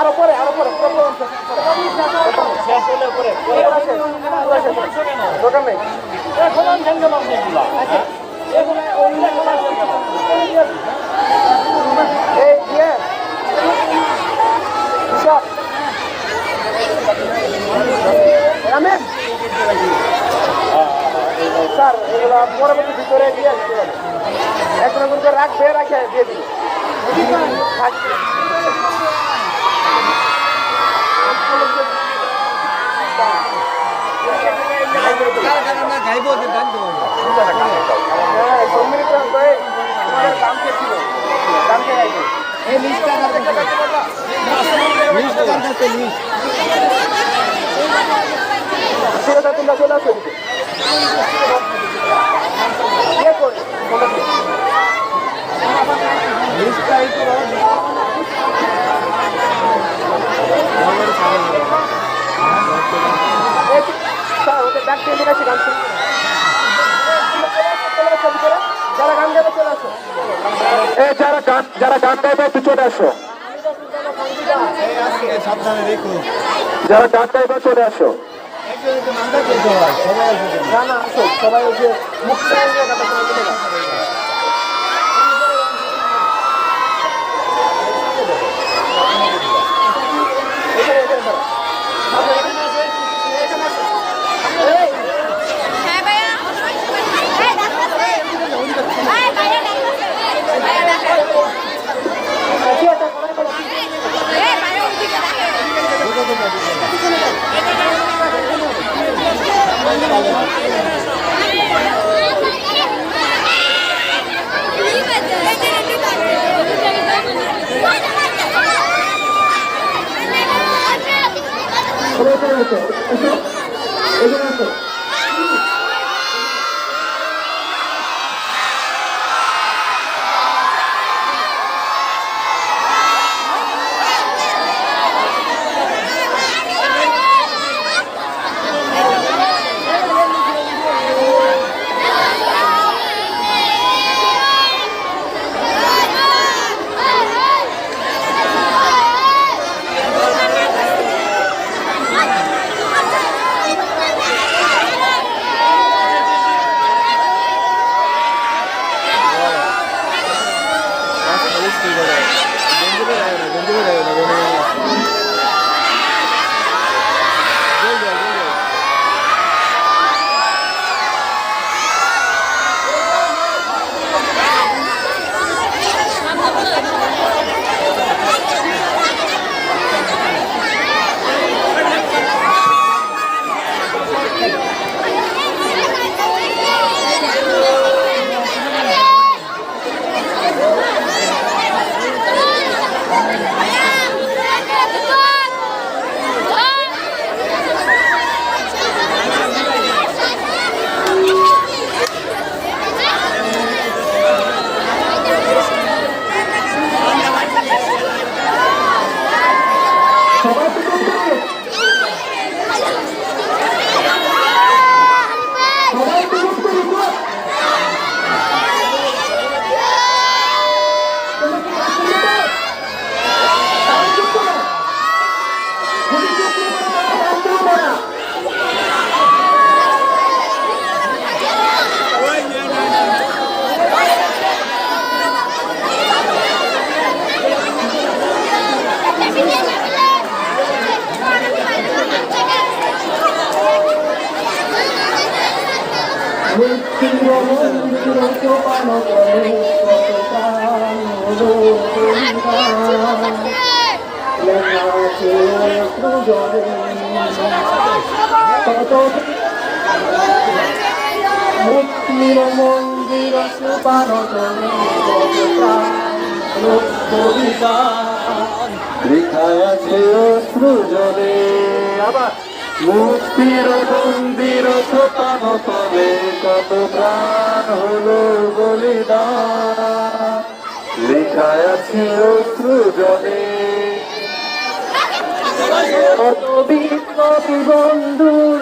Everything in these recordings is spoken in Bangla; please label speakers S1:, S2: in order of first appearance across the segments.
S1: আরও পরে আরও পরে দোকান নেই
S2: এখন
S1: স্যার, এগুলো পরবর্তী ভিতরে দিয়ে দিতে হবে। এক নম্বর করে রাখবে, রাখে, দিয়ে দিবে। রাখবে ঠিক আছে তোমরা চলে আসো ওদের ব্যাগ গান শুনতে। যারা গান গাবে চলে আসো।
S3: যারা গান যারা গান গাইবে একটু চলে আসো। যারা গান গাইবে চলে আসো।
S1: সবাই সবাই সবাই এখানে মুক্তির মন্দির বলিদান। লেখা আছে অশ্রু জলে আবার মুক্তির মন্দির সোপান তলে কত প্রাণ হলো বলিদান। আছে অশ্রু জলে। বিপ্লবী বন্ধুর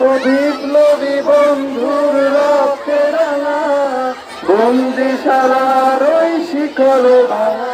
S1: ও বিপ্লবী বন্ধুর রক্তেরা ওই শিকল ভাঙা।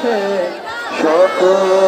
S1: দেখে সকল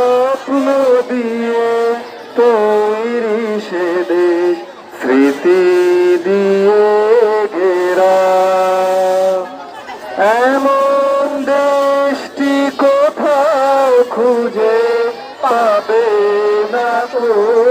S1: খুঁজে পাবে না কো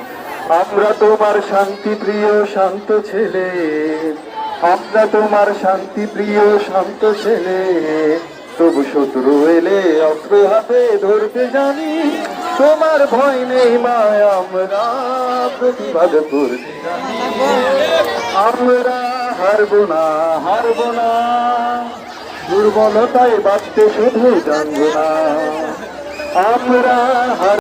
S1: আমরা তোমার শান্তি প্রিয় শান্ত ছেলে। আমরা তোমার শান্তি প্রিয় শান্ত ছেলে। তবু শত্রু এলে অস্ত্র হাতে ধরতে জানি। তোমার ভয় নেই মায়, আমরা প্রতিবাদ করতে আমরা হারবো না হারবো না। দুর্বলতায় বাঁচতে শুধু জানব না। আমরা হার